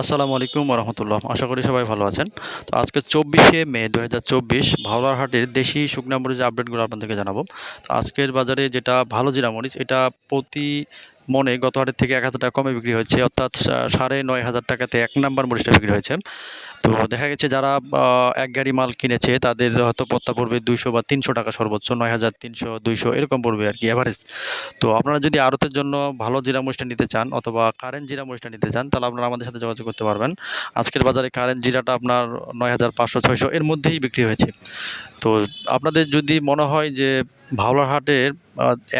আসসালামু আলাইকুম রহমতুল্লাহ আশা করি সবাই ভালো আছেন। তো আজকে চব্বিশে মে দু হাজার চব্বিশ ভাওলার হাটের দেশি শুকনা মরিচের আপডেটগুলো আপনাদেরকে জানাব। তো আজকের বাজারে যেটা ভালো জিরা মরিচ, এটা প্রতি মনে গত হাটের থেকে এক হাজার টাকা কমে বিক্রি হয়েছে, অর্থাৎ সাড়ে নয় হাজার টাকাতে এক নাম্বার মরিচটা বিক্রি হয়েছে। তো দেখা গেছে যারা এক গাড়ি মাল কিনেছে, তাদের হয়তো পত্তা পড়বে দুইশো বা তিনশো টাকা সর্বোচ্চ, নয় হাজার তিনশো, দুইশো, এরকম পড়বে আর কি অ্যাভারেজ তো আপনারা যদি আড়তের জন্য ভালো জিরা মরিচটা নিতে চান অথবা কারেন্ট জিরা মরিচটা নিতে চান, তাহলে আপনারা আমাদের সাথে যোগাযোগ করতে পারবেন। আজকের বাজারে কারেন্ট জিরাটা আপনার নয় হাজার পাঁচশো, ছয়শো, এর মধ্যেই বিক্রি হয়েছে। তো আপনাদের যদি মনে হয় যে ভাওলার হাটের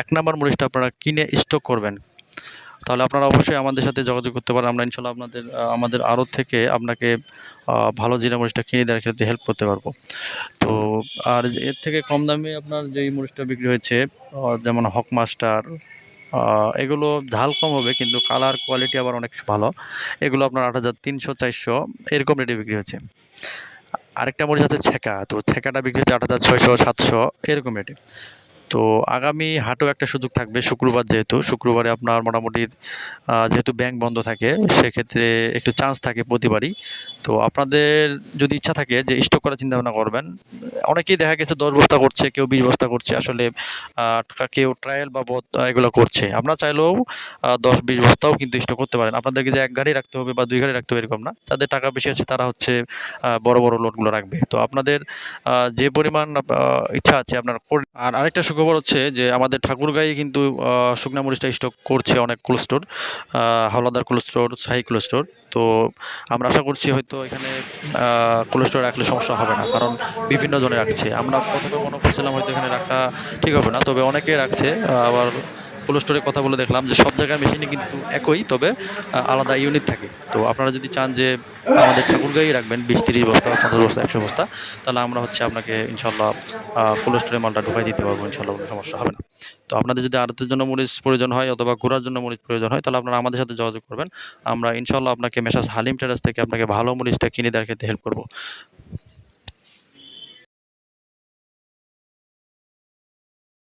এক নাম্বার মরিচটা আপনারা কিনে স্টক করবেন তাহলে আপনারা অবশ্যই আমাদের সাথে যোগাযোগ করতে পারেন। আমরা ইনশাল্লাহ আপনাদের আমাদের আড়ত থেকে আপনাকে ভালো জিরা মরিচটা কিনে দেওয়ার ক্ষেত্রে হেল্প করতে পারব। তো, আর এর থেকে কম দামে আপনার যেই মরিচটা বিক্রি হয়েছে যেমন হক মাস্টার এগুলো ঝাল কম হবে, কিন্তু কালার কোয়ালিটি আবার অনেক ভালো। এগুলো আপনার আট হাজার তিনশো, চারশো, এরকম রেটে বিক্রি হয়েছে। আরেকটা মরিচ আছে ছেঁকা, তো ছেঁকাটা বিক্রি হচ্ছে আট হাজার ছয়শো, সাতশো, এরকম রেটে তো আগামী হাটেও একটা সুযোগ থাকবে, শুক্রবার যেহেতু। শুক্রবারে আপনার মোটামুটি যেহেতু ব্যাংক বন্ধ থাকে, সেক্ষেত্রে একটু চান্স থাকে প্রতিবারই। তো আপনাদের যদি ইচ্ছা থাকে যে স্টক করার চিন্তা ভাবনা করবেন, অনেকেই দেখা গেছে দশ বস্তা করছে, কেউ বিশ বস্তা করছে, আসলে কেউ ট্রায়াল বা বাবদ এগুলো করছে। আপনারা চাইলেও দশ বিশ বস্তাও কিন্তু স্টক করতে পারেন। আপনাদেরকে যে এক গাড়ি রাখতে হবে বা দুই গাড়ি রাখতে হবে এরকম না। যাদের টাকা বেশি আছে, তারা হচ্ছে বড় বড় লোডগুলো রাখবে। তো আপনাদের যে পরিমাণ ইচ্ছা আছে আপনার আর আরেকটা সুখবর হচ্ছে যে আমাদের ঠাকুরগাঁয়ে কিন্তু শুকনা মরিচটা স্টক করছে অনেক cold store Howlader cold store Shahi cold store তো আমরা আশা করছি হয়তো এখানে কোল্ড স্টোর রাখলে সমস্যা হবে না, কারণ বিভিন্ন জনে রাখছে। আমরা প্রথমে মনে করছিলাম হয়তো এখানে রাখা ঠিক হবে না, তবে অনেকে রাখছে, আবার কোল্ড স্টোরে কথা বলে দেখলাম যে সব জায়গায় মেশিনে কিন্তু একই, তবে আলাদা ইউনিট থাকে। তো আপনারা যদি চান যে আমাদের ঠাকুরগাঁয়ে রাখবেন, বিশ, তিরিশ বস্তা, পঞ্চাশ বস্তা, একশো বস্তা, তাহলে আমরা হচ্ছে আপনাকে ইনশাল্লাহ কোল্ড স্টোরে মালটা ঢুকাই দিতে পারব ইনশাল্লাহ কোনো সমস্যা হবে না। তো আপনাদের যদি আড়তের জন্য মরিচ প্রয়োজন হয় অথবা ঘোরার জন্য মরিচ প্রয়োজন হয়, তাহলে আপনারা আমাদের সাথে যোগাযোগ করবেন। আমরা ইনশাল্লাহ আপনাকে মেসাজ হালিম টেরাস থেকে আপনাকে ভালো মরিচটা কিনে দেওয়ার ক্ষেত্রে হেল্প করব।